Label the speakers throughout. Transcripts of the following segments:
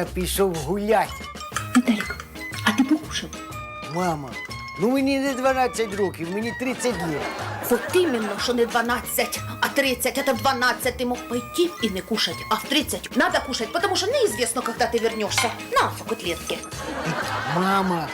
Speaker 1: Мама, я пішов гуляти.
Speaker 2: Віталік, а ти покушав?
Speaker 1: Мама, ну мені не 12 років, мені 30 років.
Speaker 2: Вот именно, що не 12, а 30. Это в 12 ты мог пойти и не кушать, а в 30 надо кушать, потому что неизвестно, когда ты вернешься. На, котлетки.
Speaker 1: Мама.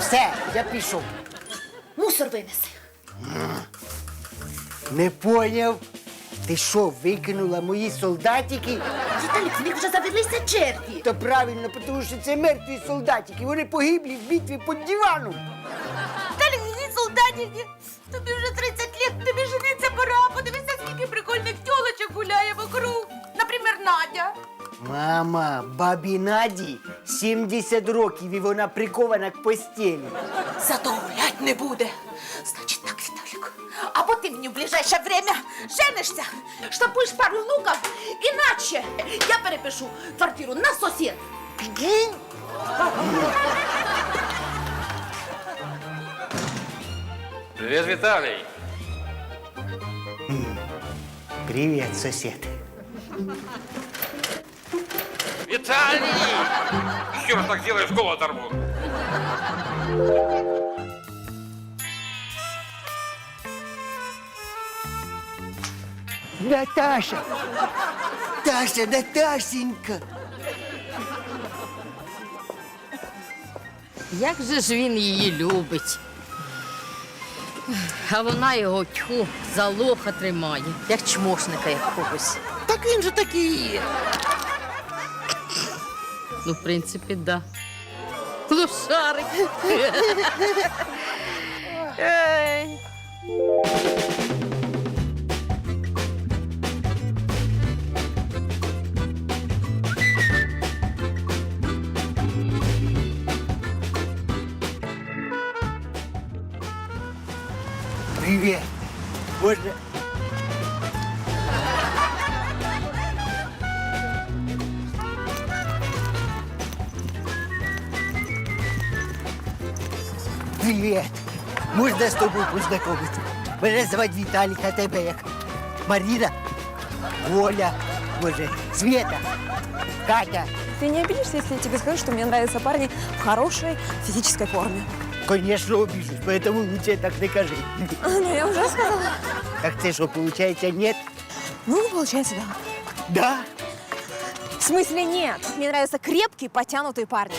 Speaker 1: Все, я пішов.
Speaker 2: Мусор винеси.
Speaker 1: Не поняв. Ти що, викинула мої солдатики?
Speaker 2: Віталік, в них вже завелися черві.
Speaker 1: То правильно, тому що це мертві солдатики. Вони погиблі в битві під диваном.
Speaker 2: Віталік, ні солдатики. Тобі вже 30 лет, тобі жениться пора. Подивися, скільки прикольних тьолочок гуляє вокруг. Наприклад, Надя.
Speaker 1: Мама, бабі Наді 70 років і вона прикована к постелі.
Speaker 2: Зато гулять не буде. Значить так, Віталік. Або ти мені в ближайше время женишся, щоб будеш пару внуків, іначе я перепишу квартиру на сосед.
Speaker 3: Привет, Виталий.
Speaker 1: Привіт, сусід.
Speaker 3: Виталий! Еще раз так сделаешь, голову оторву.
Speaker 1: Наташа! Таша, Наташенька!
Speaker 4: Як же ж він її любить. А вона його тьху за лоха тримає, як чмошника якогось.
Speaker 5: Так він же такий. є.
Speaker 4: Ну, в принципі, да. Лошарик.
Speaker 5: Ей.
Speaker 1: Привіт! Можна. Привіт! Можна з тобою познайомитися? Мене звати Віталік, а тебе як? Маріна? Оля? Може, Света? Катя?
Speaker 6: Ты не обидишься, если я тебе скажу, что мне нравятся парни в хорошей физической форме?
Speaker 1: Конечно, обижусь, поэтому лучше так не кажи.
Speaker 6: Ну, я уже сказала.
Speaker 1: Так це що, получается, нет?
Speaker 6: Ну, получается, да.
Speaker 1: Да?
Speaker 6: В смысле нет? Мне нравятся крепкие, потянутые парни.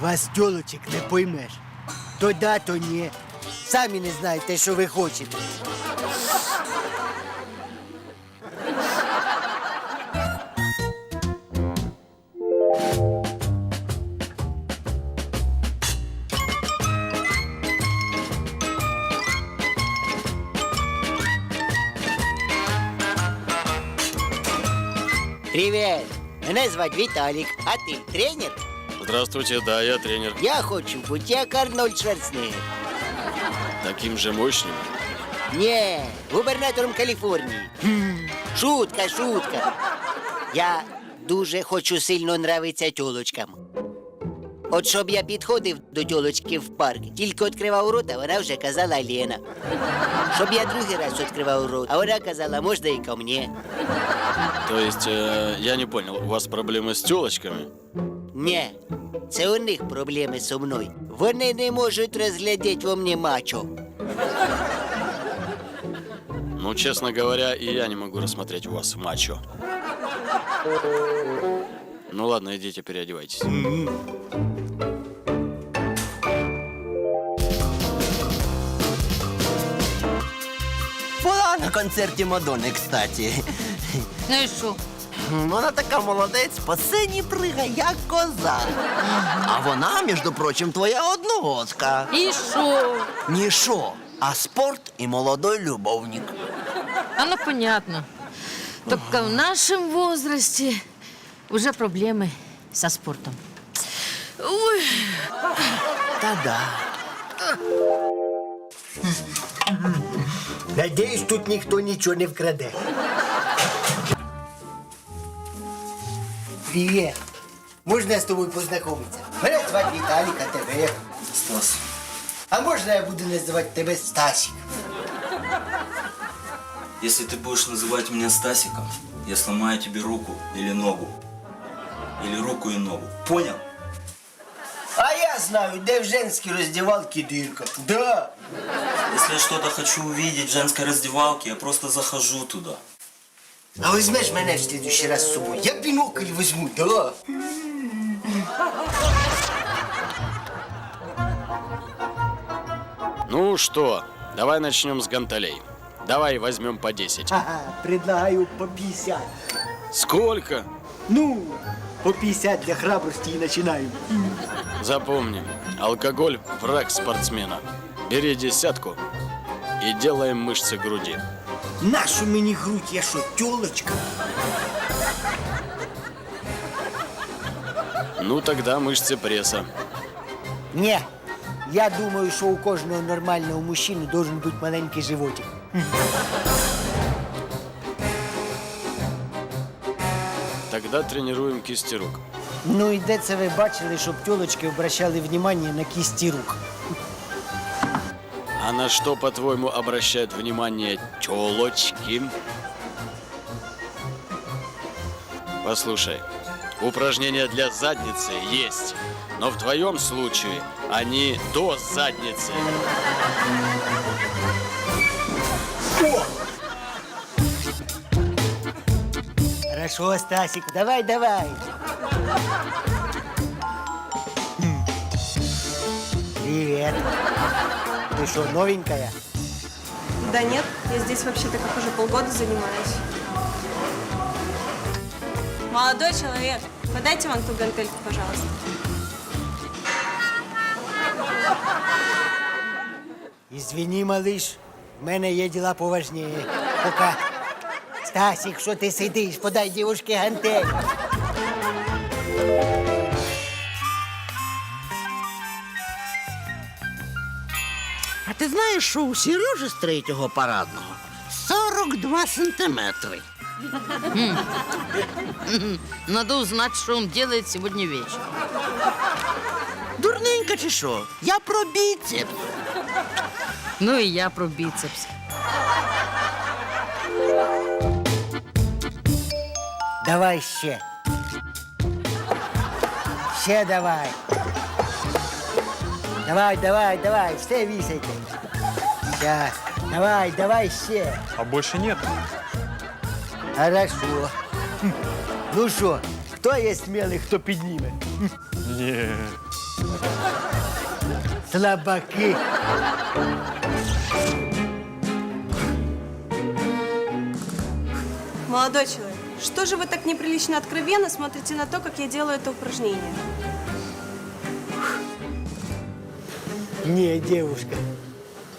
Speaker 1: Вас тёлочек не поймеш. То да, то ні. Самі не знаєте, що ви хочете. Привіт! Мене звати Віталік, а ти тренер?
Speaker 7: Здравствуйте, да, я тренер.
Speaker 1: Я хочу бути як Арнольд Шварценеггер.
Speaker 7: Таким же мощным.
Speaker 1: Не, губернатором Каліфорнії. Хм, Шутка, шутка. Я дуже хочу сильно нравитися тьолочкам. От щоб я підходив до тьолочки в парк, тільки відкривав рота, вона вже казала Лена. Щоб я другий раз відкривав рот, а вона казала, можна і ко мені.
Speaker 7: То есть, э, я не понял, у вас проблемы с телочками?
Speaker 1: Ні, це у них проблеми зі мною. Вони не можуть розглядіти во мені мачо.
Speaker 7: Ну, честно говоря, и я не могу рассмотреть у вас мачо. Ну ладно, идите переодевайтесь.
Speaker 5: Була на концерті Мадонни, кстати.
Speaker 4: Ну і що?
Speaker 5: Вона така молодець, по сцені пригає, як коза. А вона, між прочим, твоя одногодка.
Speaker 4: І що?
Speaker 5: Ні що, а спорт і молодой любовник.
Speaker 4: А ну понятно. Только в нашем возрасте уже проблемы со спортом. Ой,
Speaker 5: Та-да.
Speaker 1: Надіюсь, тут ніхто нічого не вкраде. Привіт. Можна з тобою познайомитися? Мене звати Віталік, а тебе як?
Speaker 5: Стас.
Speaker 1: А можна я буду називати тебе Стасік?
Speaker 8: Если ты будешь называть меня Стасиком, я сломаю тебе руку или ногу. Или руку и ногу. Понял?
Speaker 9: А я знаю, де в женській роздівалці дирка. Да.
Speaker 8: Если я что-то хочу увидеть в женской раздевалке, я просто захожу туда.
Speaker 9: А візьмеш мене в следующий раз з собою. Я бінокль візьму, да.
Speaker 7: Ну что, давай начнем с гантелей. Давай возьмем по 10.
Speaker 1: Ага, предлагаю по 50.
Speaker 7: Сколько?
Speaker 1: Ну, по 50 для храбрости и начинаем.
Speaker 7: Запомни, алкоголь – враг спортсмена. Бери десятку и делаем мышцы груди.
Speaker 1: Нашу мені грудь, я що, тёлочка?
Speaker 7: Ну тогда мышцы пресса.
Speaker 1: Не, я думаю, що у кожного нормального мужчини должен бути маленький животик.
Speaker 7: Тогда тренируем кисти рук.
Speaker 1: Ну і де це ви бачили, щоб тёлочки обращали внимание на кисти рук?
Speaker 7: А на что, по-твоему, обращают внимание телочки? Послушай, упражнения для задницы есть, но в твоем случае они до задницы.
Speaker 1: Хорошо, Стасик, давай, давай. М. Привет. Ты что, новенькая?
Speaker 6: Да нет, я здесь вообще-то как уже полгода занимаюсь. Молодой человек, подайте вон ту гантельку, пожалуйста.
Speaker 1: Извини, малыш, в мене є діла поважніше. Пока. Стасик, що ти сидиш? Подай дівушці гантель.
Speaker 5: А ти знаєш, що у Сережі з третього парадного 42 сантиметри.
Speaker 4: Надо узнать, что он делает сегодня вечером.
Speaker 5: Дурненька чи що? Я про біцепс.
Speaker 4: Ну и я про бицепс.
Speaker 1: Давай ще. Ще давай. Давай, давай, давай, все вісайте. Сейчас. Давай, давай ще.
Speaker 3: А больше нет.
Speaker 1: Хорошо. Хм. Ну що, хто є смілий, хто підніме?
Speaker 3: Не.
Speaker 1: Слабаки.
Speaker 6: Молодой человек, что же вы так неприлично откровенно смотрите на то, как я делаю это упражнение?
Speaker 1: Ні, дівушка.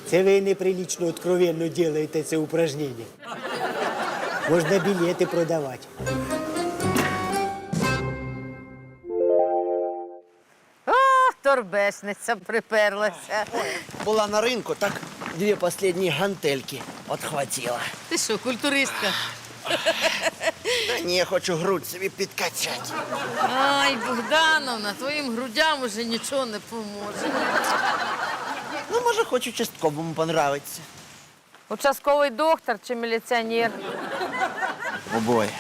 Speaker 1: Це ви неприлично откровенно делаете це упражнение. Можна білети продавати.
Speaker 4: О, торбесниця приперлася.
Speaker 5: Була на ринку, так дві останні гантельки отхватила.
Speaker 4: Ти що, культуристка?
Speaker 5: Та ні, я хочу грудь собі підкачати.
Speaker 4: Ай, Богдановна, твоїм грудям уже нічого не поможе.
Speaker 5: Ну, може, хоч участковому понравиться.
Speaker 4: Участковий доктор чи міліціонер?
Speaker 5: Обоє.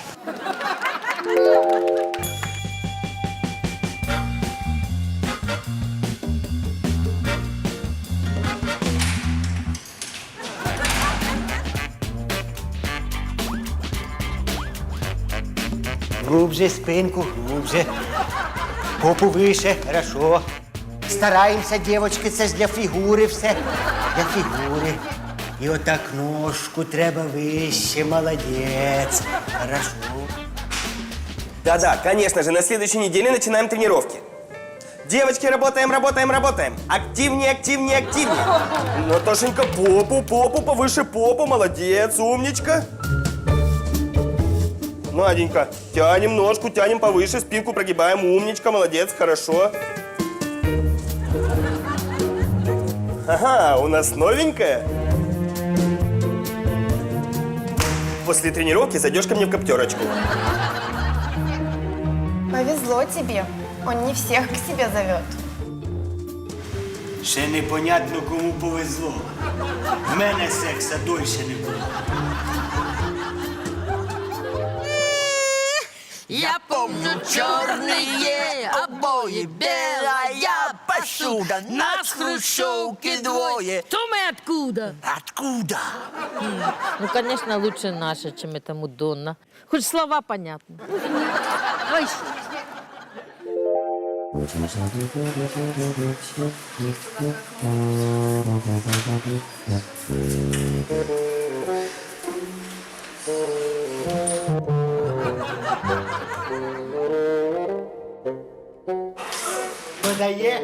Speaker 1: Глубже спинку, глубже. Попу вище, хорошо. Стараємося, дівчатки, це ж для фігури все. Для фігури. І отак ножку треба вище, молодець. Хорошо.
Speaker 10: Да-да, конечно же, на следующей неделе начинаем тренировки. Девочки, работаем, работаем, работаем. Активнее, активнее, активнее. Наташенька, попу, попу, повыше попу, молодец, умничка. Наденька, тянем ножку, тянем повыше, спинку прогибаем, умничка, молодец, хорошо. Ага, у нас новенькая. После тренировки зайдешь ко мне в коптерочку.
Speaker 11: Повезло тебе. Он не всех к себе зовет.
Speaker 1: Ще непонятно, кому повезло. В мене секса дольше не було.
Speaker 5: Я помню, черные обои, белая посуда, нас в хрущевке двое.
Speaker 4: То мы откуда?
Speaker 5: Откуда?
Speaker 4: Ну, конечно, лучше наша, чем эта Мудонна. Хоть слова понятны. Ой,
Speaker 1: Подає.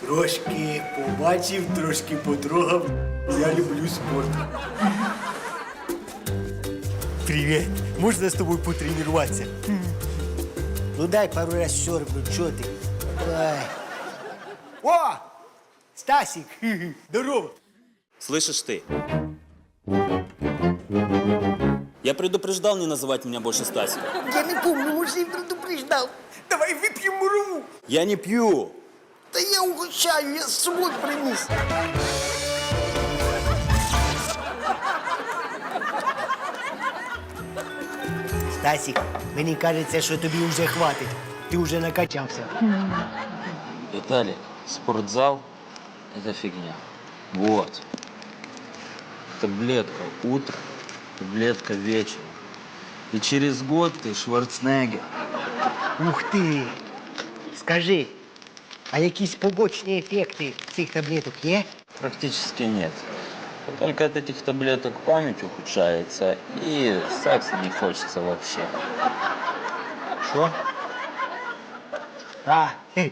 Speaker 1: Трошки побачив, трошки потрогав. Я люблю спорт. Привіт. Можна з тобою потренуватися? Ну дай пару раз сьорбну, чого ти? Ой. О! Стасик! Здорово!
Speaker 8: Слышишь ты? Я предупреждал не называть меня больше Стасиком.
Speaker 1: Я не помню, може, і предупреждав. Давай вип'ємо мурову.
Speaker 8: Я не пью.
Speaker 1: Та я угощаю, я з собою приніс. Стасік, мені кажеться, що тобі вже хватить. Ти вже накачався.
Speaker 8: Виталик, спортзал – это фигня. Вот. Таблетка утром, таблетка вечером. И через год ты Шварценеггер.
Speaker 1: Ух ти! Скажи, а якісь побочні ефекти цих таблеток є?
Speaker 8: Практически нет. Только от этих таблеток память ухудшается, и секса не хочется вообще.
Speaker 1: Що? А, хе,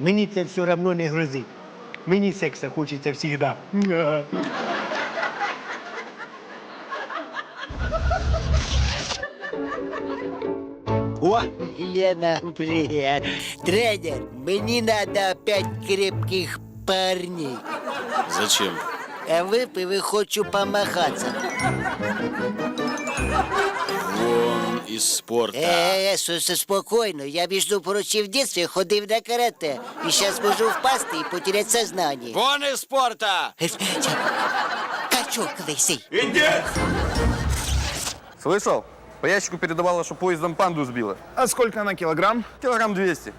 Speaker 1: мені це все одно не грозить. Мені секса хочеться завжди. О, Лена, привет. Тренер, мені надо пять крепких парней.
Speaker 7: Зачем?
Speaker 9: А выпив и хочу помахаться.
Speaker 7: Вон из спорта.
Speaker 9: Е, е, с- с- спокойно. Я, между прочим, в детстве ходив на карате. И сейчас можу впасть и потерять сознание.
Speaker 7: Вон из спорта!
Speaker 9: Качок лысый.
Speaker 3: Слышал? По ящику передавала, что поездом панду сбила.
Speaker 12: А сколько она килограмм?
Speaker 3: Килограмм 200.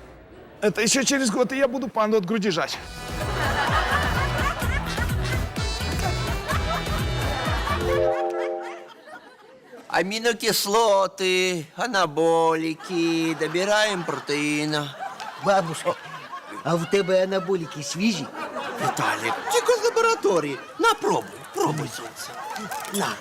Speaker 12: Это еще через год, и я буду панду от груди жать.
Speaker 5: Аминокислоты, анаболики, добираем протеина.
Speaker 1: Бабушка, а в тебе анаболіки свіжі?
Speaker 5: Виталик, тільки з лабораторії. На, пробуй, пробуй, сонце. На.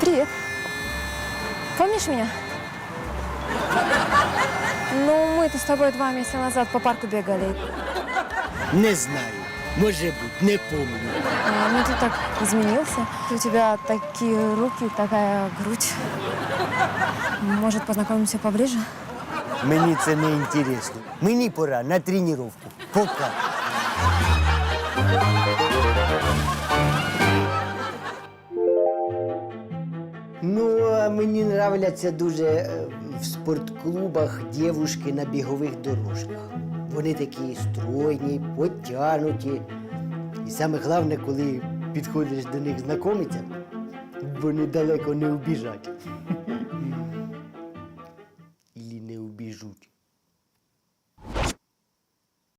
Speaker 6: Привет. Помнишь меня? Ну, мы-то с тобой два месяца назад по парку бегали.
Speaker 1: Не знаю. Може бути, не помню.
Speaker 6: А, ну, ты так изменился. У тебя такие руки, такая грудь. Может, познакомимся поближе?
Speaker 1: Мені це не інтересно. Мені пора на тренування. Пока. Нравляться дуже е, в спортклубах дівушки на бігових дорожках. Вони такі стройні, потягнуті. І саме головне, коли підходиш до них знайомитися, вони далеко не убіжать.